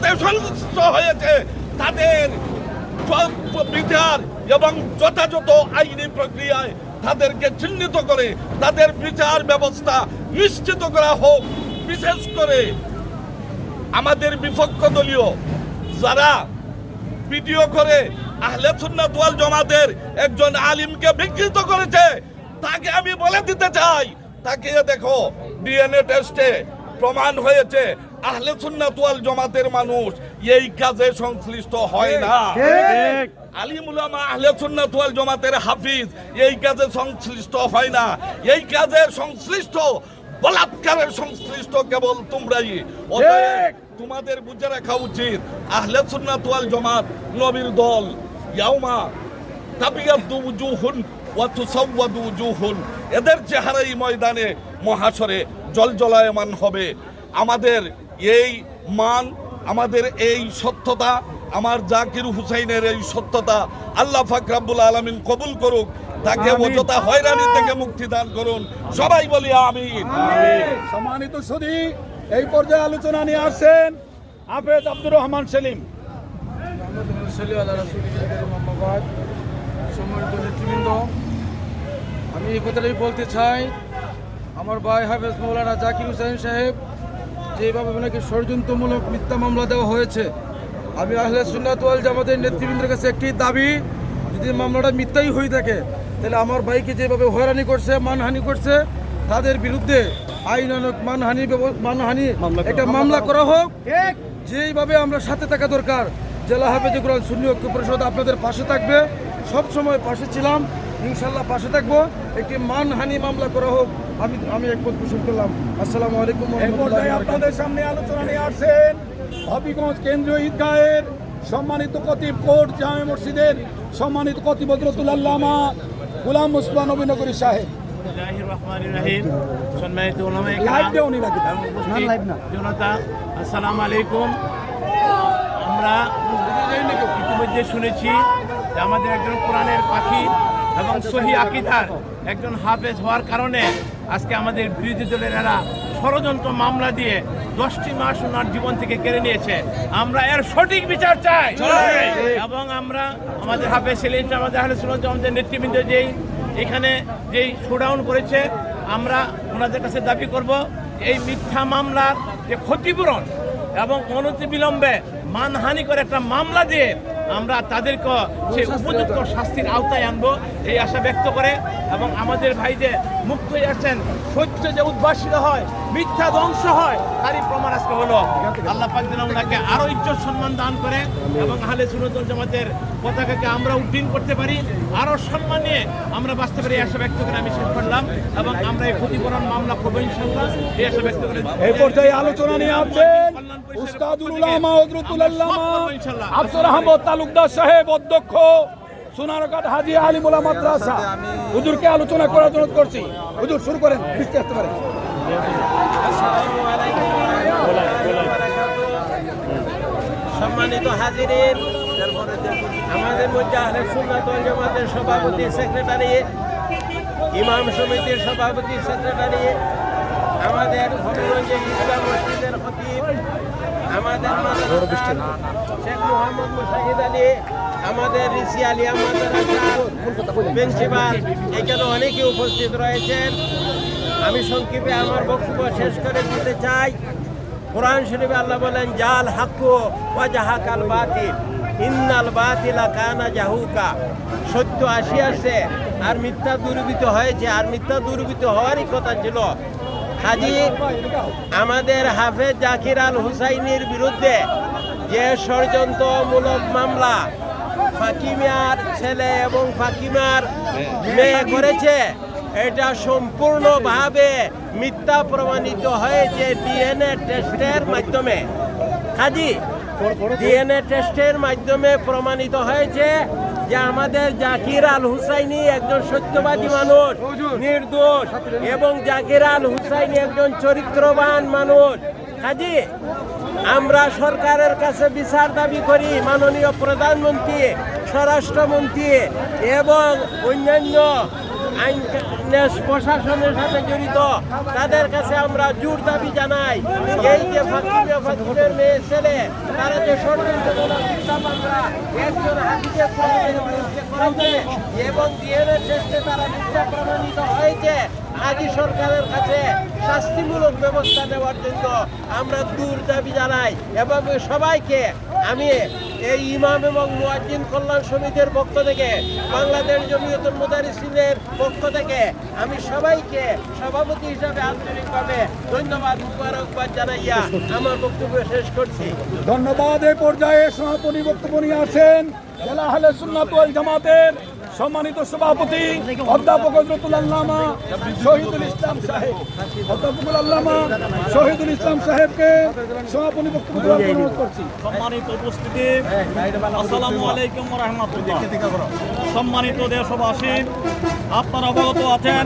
সাথে সংশ্লিষ্ট হয়েছে তাদের বিচার এবং যথাযথ আইনি প্রক্রিয়ায় তাদেরকে চিহ্নিত করে তাদের বিচার ব্যবস্থা নিশ্চিত করা হোক। বিশেষ করে আমাদের বিপক্ষ দলীয় যারা ভিডিও করে আহলে সুন্নাত ওয়াল জামাতের একজন আলিমকে বিকৃত করেছে, তাকে আমি বলে দিতে চাই। তাকে দেখো, ডিএনএ টেস্টে প্রমাণ হয়েছে আহলে সুন্নাত ওয়াল জামাতের মানুষ এই কাজে সংশ্লিষ্ট হয় না। আলিম উলামা আহলে সুন্নাত ওয়াল জামাতের হাফিজ এই কাজে সংশ্লিষ্ট হয় না। এই কাজে সংশ্লিষ্ট বলাৎকারের সংশ্লিষ্ট কেবল তোমরাই। অতএব তোমাদের বুঝে রাখা উচিত আহলে সুন্নাত ওয়াল জামাত নবীর দল ইয়াউমা তাবিয়াদ্দু উজুহুন ওয়া তুসাওয়াদু উজুহুন। এদের চেহারা এই ময়দানে মহাশরে জলজলায়মান হবে। আমাদের এই মান আমাদের এই সত্যতা আমার জাকির হুসাইনের এই সত্যতা আল্লাহ ফাকরাবুল আলমিন কবুল করুক তাকে। অযথা হয়রানি থেকে মুক্তি দান করুন। সবাই বলি আমি সম্মানিত সুদী এই পর্যায়ে আলোচনা নিয়ে আসছেন হাফেজ আব্দুর রহমান সেলিম। সম্মানিত নেতৃবৃন্দ আমি এই কথাটাই বলতে চাই আমার ভাই হাফেজ মৌলানা জাকির হুসাইন সাহেব যেভাবে ওনাকে ষড়যন্ত্রমূলক মিথ্যা মামলা দেওয়া হয়েছে। আমি আহলে সুন্নাত ওয়াল জামাতের নেতৃবৃন্দের কাছে একটি দাবি যদি মামলাটা মিথ্যাই হয়ে থাকে তাহলে আমার ভাইকে যেভাবে হয়রানি করছে মানহানি করছে তাদের বিরুদ্ধে আইনানক মানহানি মানহানি একটা মামলা করা হোক। যেইভাবে আমরা সাথে থাকা দরকার জেলা হাফেজ কোরআন সুন্নি ঐক্য পরিষদ আপনাদের পাশে থাকবে। সব সময় পাশে ছিলাম ইনশাল্লাহ পাশে থাকব। একটি মানহানি মামলা করা হোক। আমি আমি একমত পোষণ করলাম। আসসালামু আলাইকুম আপনাদের সামনে আলোচনা নিয়ে আসছেন হবিগঞ্জ কেন্দ্রীয় ঈদগাহের সম্মানিত কতিব কোর্ট জামে মসজিদের সম্মানিত কতিব হজরতুল্লামা গুলাম মুসমান নবীনগরী সাহেব। সম্মানিত জনতা আসসালামু আলাইকুম। আমরা ইতিমধ্যে শুনেছি আমাদের একজন কোরআনের পাখি এবং সহি আকিদার একজন হাফেজ হওয়ার কারণে আজকে আমাদের বিরোধী দলের এরা ষড়যন্ত্র মামলা দিয়ে দশটি মাস ওনার জীবন থেকে কেড়ে নিয়েছে। আমরা এর সঠিক বিচার চাই। এবং আমরা আমাদের হাফেজ সেলিম আমাদের আহলে সুন্নাত আমাদের নেতৃবৃন্দ, যেই এখানে যেই শোডাউন করেছে, আমরা ওনাদের কাছে দাবি করব, এই মিথ্যা মামলার যে ক্ষতিপূরণ এবং অনতিবিলম্বে মানহানি করে একটা মামলা দিয়ে আমরা তাদেরকে সেই উপযুক্ত শাস্তির আওতায় আনব এই আশা ব্যক্ত করে এবং আমাদের ভাই যে মুক্ত হয়ে আসছেন সত্য যে উদ্ভাসিত হয় মিথ্যা ধ্বংস হয় তারই প্রমাণ আজকে হলো। আল্লাহ পাক যেন ওনাকে আরও ইজ্জত সম্মান দান করে এবং আহলে সুন্নাতুল জামাতের পতাকাকে আমরা উড্ডীন করতে পারি আরও সম্মান নিয়ে আমরা বাঁচতে পারি এই আশা ব্যক্ত করে আমি শেষ করলাম এবং আমরা এই ক্ষতিপূরণ মামলা করব ইনশাল্লাহ এই আশা ব্যক্ত করে। এই পর্যায়ে আলোচনা নিয়ে আসছেন উস্তাদুল উলামা হজরতুল আল্লামা আফসর আহমদ তালুকদার সাহেব অধ্যক্ষ সোনারঘাট হাজি আলিমুল্লাহ মাদ্রাসা। হুজুরকে আলোচনা করার জন্য করছি। হুজুর শুরু করেন বৃষ্টি আসতে পারে। সম্মানিত হাজিরিন আমাদের মধ্যে আহলে সুন্নাত ওয়াল জামাতের সভাপতি সেক্রেটারি ইমাম সমিতির সভাপতি সেক্রেটারি আমাদের হবিগঞ্জে ঈদগাহ মসজিদের খতিব আমাদের শেখ আলী আমাদের ঋষি প্রিন্সিপাল এখানে অনেকে উপস্থিত রয়েছেন আমি সংক্ষেপে আমার বক্তব্য শেষ করে দিতে চাই কোরআন শরীফে আল্লাহ বলেন জাল হাক্কু ওয়াজাহাকাল বাতিল ইন্নাল বাতিলা কানা জাহুকা সত্য আসিয়াছে আর মিথ্যা দুর্বৃত হয়েছে আর মিথ্যা দুর্বৃত হওয়ারই কথা ছিল হাজি আমাদের হাফেজ জাকির আল হুসাইনির বিরুদ্ধে যে ষড়যন্ত্রমূলক মামলা ফাকিমার ছেলে এবং ফাকিমার মেয়ে করেছে এটা সম্পূর্ণভাবে মিথ্যা প্রমাণিত হয়েছে ডিএনএ টেস্টের মাধ্যমে। কাজী ডিএনএ টেস্টের মাধ্যমে প্রমাণিত হয়েছে যে আমাদের জাকির আল হুসাইনি একজন সত্যবাদী মানুষ, নির্দোষ, এবং জাকির আল হুসাইনি একজন চরিত্রবান মানুষ। কাজে, আমরা সরকারের কাছে বিচার দাবি করি, মাননীয় প্রধানমন্ত্রী, স্বরাষ্ট্রমন্ত্রী, এবং অন্যান্য আইন প্রশাসনের সাথে জড়িত, তাদের কাছে আমরা জোর দাবি জানাই। এই যে ফাঁকিমে মেয়ে, ছেলে, তারা করেছে এবং ডিএনএ টেস্টে তারা মিথ্যা প্রমাণিত হয়েছে, আদি সরকারের কাছে শাস্তিমূলক ব্যবস্থা নেওয়ার জন্য আমরা দূর দাবি জানাই এবং সবাইকে আমি এই ইমাম এবং মুয়াজ্জিন কল্যাণ সমিতির পক্ষ থেকে, বাংলাদেশ জমিয়তুল মুদারিসিনের পক্ষ থেকে আমি সবাইকে সভাপতি হিসাবে আন্তরিকভাবে ধন্যবাদ, মুবারকবাদ জানাইয়া আমার বক্তব্য শেষ করছি। ধন্যবাদ, এই পর্যায়ে সমাপনী বক্তব্য নিয়ে আছেন জেলা হালে সুন্নাত জামাতের সম্মানিত সভাপতি অধ্যাপক হজরতুল আল্লামা শহীদুল ইসলাম সাহেব। অধ্যাপকুল আল্লামা শহীদুল ইসলাম সাহেবকে সমাপনী বক্তব্য দেওয়ার অনুরোধ করছি। সম্মানিত উপস্থিতি আসসালামু আলাইকুম রহমতুল্লাহ। সম্মানিত দেশবাসী আপনারা অবগত আছেন